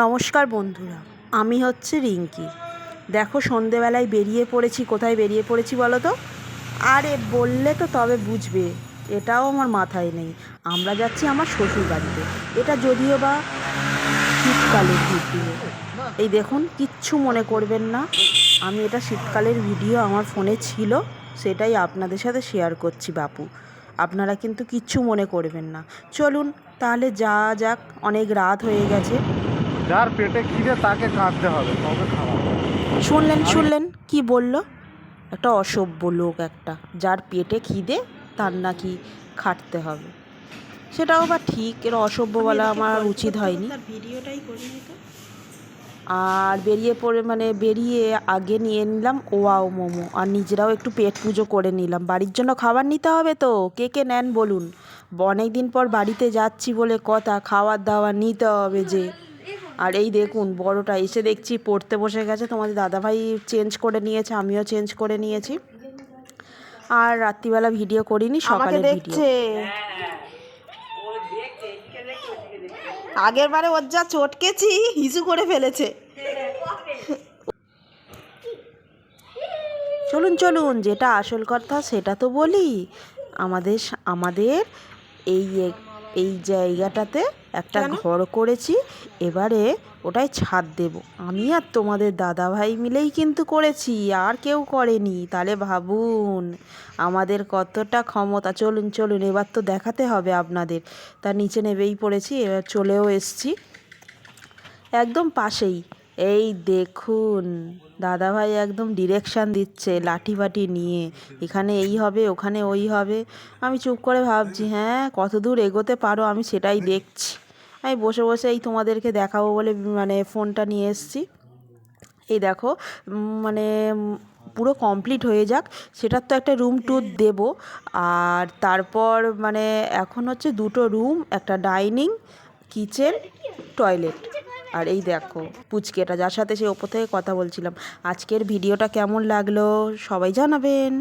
নমস্কার বন্ধুরা, আমি হচ্ছে রিঙ্কি। দেখো সন্ধেবেলায় বেরিয়ে পড়েছি, কোথায় বেরিয়ে পড়েছি বলো তো? আরে বললে তো তবে বুঝবে, এটাও আমার মাথায় নেই। আমরা যাচ্ছি আমার শ্বশুর বাড়িতে এটা যদিও বা শীতকালের ভিডিও। এই দেখুন, কিচ্ছু মনে করবেন না, আমি এটা শীতকালের ভিডিও আমার ফোনে ছিল, সেটাই আপনাদের সাথে শেয়ার করছি বাপু। আপনারা কিন্তু কিচ্ছু মনে করবেন না। চলুন, তাহলে যা যাক, অনেক রাত হয়ে গেছে। যার পেটে খিদে তাকে কাঁদতে হবে তবে খাওয়া শুনলেন শুনলেন কি বলল? একটা অসভ্য লোক একটা যার পেটে খিদে তার নাকি খাটতে হবে। সেটাও বা ঠিক এর অসভ্য বলা আমার উচিত হয়নি। ভিডিওটাই করিনি তো। আর বেরিয়ে পড়ে মানে বেরিয়ে আগে নিয়ে নিলাম ওয়াও মোমো। আর নিজেরাও একটু পেট পুজো করে নিলাম। বাড়ির জন্য খাবার নিতে হবে তো কে কে নেন বলুন? অনেক দিন পর বাড়িতে যাচ্ছি বলে কথা খাওয়ার দাবার নিতে হবে যে। আর এই দেখুন বড়টা এসে দেখছি পড়তে বসে গেছে। তোমাদের দাদাভাই চেঞ্জ করে নিয়েছে আমিও চেঞ্জ করে নিয়েছি। আর রাত্রিবেলা ভিডিও করিনি সকালে দেখছে। আগের বারে ওর যা চটকেছি হিসু করে ফেলেছে। চলুন চলুন যেটা আসল কথা সেটা তো বলি। আমাদের আমাদের এই এই জায়গাটাতে একটা ঘর করেছি এবারে ওটাই ছাদ দেব। আমি আর তোমাদের দাদা ভাই মিলেই কিন্তু করেছি আর কেউ করেনি। তাহলে ভাবুন আমাদের কতটা ক্ষমতা। চলুন চলুন এবার তো দেখাতে হবে আপনাদের। তার নিচে নেবেই পড়েছি এবার চলেও এসছি। একদম পাশেই। এই দেখুন, দাদাভাই একদম ডিরেকশান দিচ্ছে লাঠি বাটি নিয়ে। এখানে এই হবে, ওখানে ওই হবে। আমি চুপ করে ভাবছি হ্যাঁ কত দূর এগোতে পারো আমি সেটাই দেখছি। আমি বসে বসে এই তোমাদেরকে দেখাবো বলে মানে ফোনটা নিয়ে এসেছি। এই দেখো মানে পুরো কমপ্লিট হয়ে যাক। সেটার তো একটা রুম ট্যুর দেব। আর তারপর মানে এখন হচ্ছে দুটো রুম একটা ডাইনিং কিচেন টয়লেট আর এই দেখো, পুচকেটা, যার সাথে সে ওপর থেকে কথা বলছিলাম। আজকের ভিডিওটা কেমন লাগল? সবাই জানাবেন।